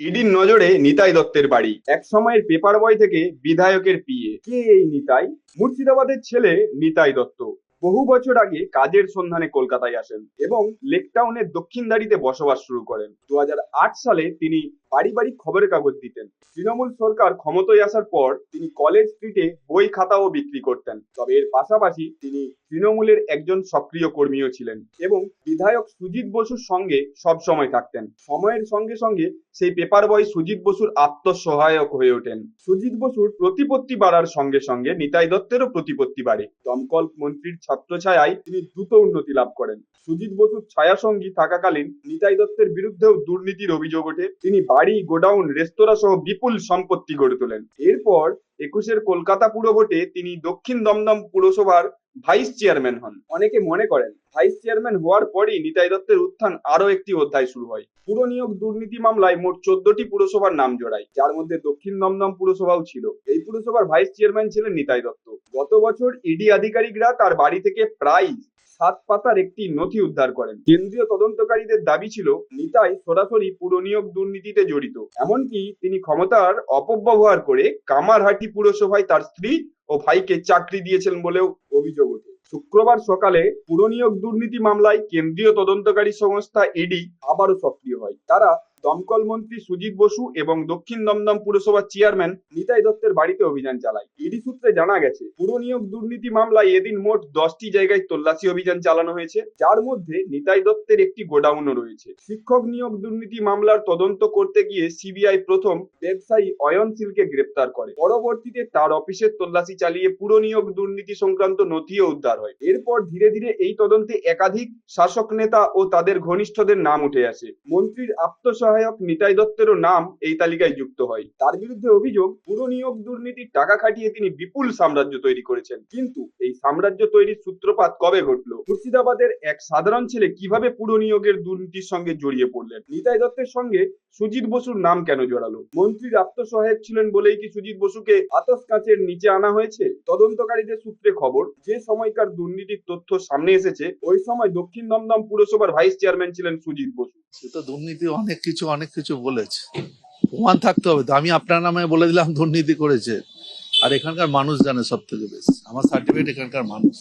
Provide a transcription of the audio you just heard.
ইডির নজরে নিতাই দত্তের বাড়ি। এক সময়ের পেপার বয় থেকে বিধায়কের পিয়ে কে এই নিতাই? মুর্শিদাবাদের ছেলে নিতাই দত্ত। বহু বছর আগে কাজের সন্ধানে কলকাতায় আসেন এবং লেকটাউনের দক্ষিণ দাঁড়িতে বসবাস শুরু করেন। দু হাজার আট সালে তিনি বাড়ি খবরের কাগজ দিতেন। তৃণমূল সরকার ক্ষমতায় আসার পর তিনি কলেজ স্ট্রিটে বই খাতাও বিক্রি করতেন। তবে এর পাশাপাশি তিনি তৃণমূলের একজন সক্রিয় কর্মীও ছিলেন এবং বিধায়ক সুজিত বসুর সঙ্গে সব সময় থাকতেন। সময়ের সঙ্গে সঙ্গে সেই পেপার বয় সুজিত বসুর আত্মসহায়ক হয়ে ওঠেন। সুজিত বসুর প্রতিপত্তি বাড়ার সঙ্গে সঙ্গে নিতাই দত্তেরও প্রতিপত্তি বাড়ে। দমকল মন্ত্রীর ছত্রছায়ায় তিনি দ্রুত উন্নতি লাভ করেন। সুজিত বসুর ছায়াসঙ্গী থাকাকালীন নিতাই দত্তের বিরুদ্ধেও দুর্নীতির অভিযোগ ওঠে। তিনি বাড়ি, গোডাউন, রেস্তোরাঁ সহ বিপুল সম্পত্তি গড়ে তোলেন। এরপর একুশের কলকাতা পুর ভোটে তিনি দক্ষিণ দমদম পুরসভার ভাইস চেয়ারম্যান হন। অনেকে মনে করেন, ভাইস চেয়ারম্যান হওয়ার পরই নিতাই দত্তের উত্থান আরও একটি অধ্যায় শুরু হয়। পুর নিয়োগ দুর্নীতি মামলায় মোট চোদ্দটি পুরসভার নাম জড়ায়, যার মধ্যে দক্ষিণ দমদম পুরসভাও ছিল। এই পুরসভার ভাইস চেয়ারম্যান ছিলেন নিতাই দত্ত। গত বছর ইডি আধিকারিকরা তার বাড়ি থেকে প্রায় সাত পাতার একটি নথি উদ্ধার করেন। কেন্দ্রীয় তদন্তকারীদের দাবি ছিল, নিতাই সরাসরি পুরনিয়োগ দুর্নীতিতে জড়িত। এমনকি তিনি ক্ষমতার অপব্যবহার করে কামারহাটি পুরসভায় তার স্ত্রী ও ভাইকে চাকরি দিয়েছেন বলেও অভিযোগ ওঠে। শুক্রবার সকালে পুরনিয়োগ দুর্নীতি মামলায় কেন্দ্রীয় তদন্তকারী সংস্থা ইডি আবারও সক্রিয় হয়। তারা দমকল মন্ত্রী সুজিত বসু এবং দক্ষিণ দমদম পুরসভার চেয়ারম্যান নিতাই দত্তের বাড়িতে অভিযান চালায়। ইডি সূত্রে জানা গেছে, পুর নিয়োগ দুর্নীতি মামলায় এদিন মোট দশটি জায়গায় তল্লাশি অভিযান চালানো হয়েছে। যার মধ্যে নিতাই দত্তের একটি গোডাউনও রয়েছে। শিক্ষক নিয়োগ দুর্নীতি মামলার তদন্ত করতে গিয়ে সিবিআই প্রথম ব্যবসায়ী অয়নশীলকে গ্রেপ্তার করে। পরবর্তীতে তার অফিসের তল্লাশি চালিয়ে পুর নিয়োগ দুর্নীতি সংক্রান্ত নথিও উদ্ধার হয়। এরপর ধীরে ধীরে এই তদন্তে একাধিক শাসক নেতা ও তাদের ঘনিষ্ঠদের নাম উঠে আসে। মন্ত্রীর আত্মসহায়ক নিতাই দত্তেরও নাম এই তালিকায় যুক্ত হয়। তার বিরুদ্ধে অভিযোগ, পুরো নিয়োগ দুর্নীতির টাকা খাটিয়ে তিনি বিপুল সাম্রাজ্য তৈরি করেছেন। কিন্তু এই সাম্রাজ্য তৈরির সূত্রপাত কবে ঘটল? মুর্শিদাবাদের এক সাধারণ ছেলে কীভাবে পুরো নিয়োগের দুর্নীতির সঙ্গে জড়িয়ে পড়লেন? নিতাই দত্তের সঙ্গে সুজিত বসুর নাম কেন জড়ালো মন্ত্রীর আত্মসহায়ক ছিলেন বলেই কি সুজিত বসুকে আতস কাঁচের নিচে আনা হয়েছে? তদন্তকারীদের সূত্রে খবর, যে সময়কার দুর্নীতির তথ্য সামনে এসেছে, ওই সময় দক্ষিণ দমদম পুরসভার ভাইস চেয়ারম্যান ছিলেন সুজিত বসু। সে তো দুর্নীতি অনেক কিছু অনেক কিছু বলেছে। প্রমাণ থাকতে হবে, তো আমি আপনার নামে বলে দিলাম দুর্নীতি করেছে। আর এখানকার মানুষ জানে সব থেকে বেশি। আমার সার্টিফিকেট এখানকার মানুষ।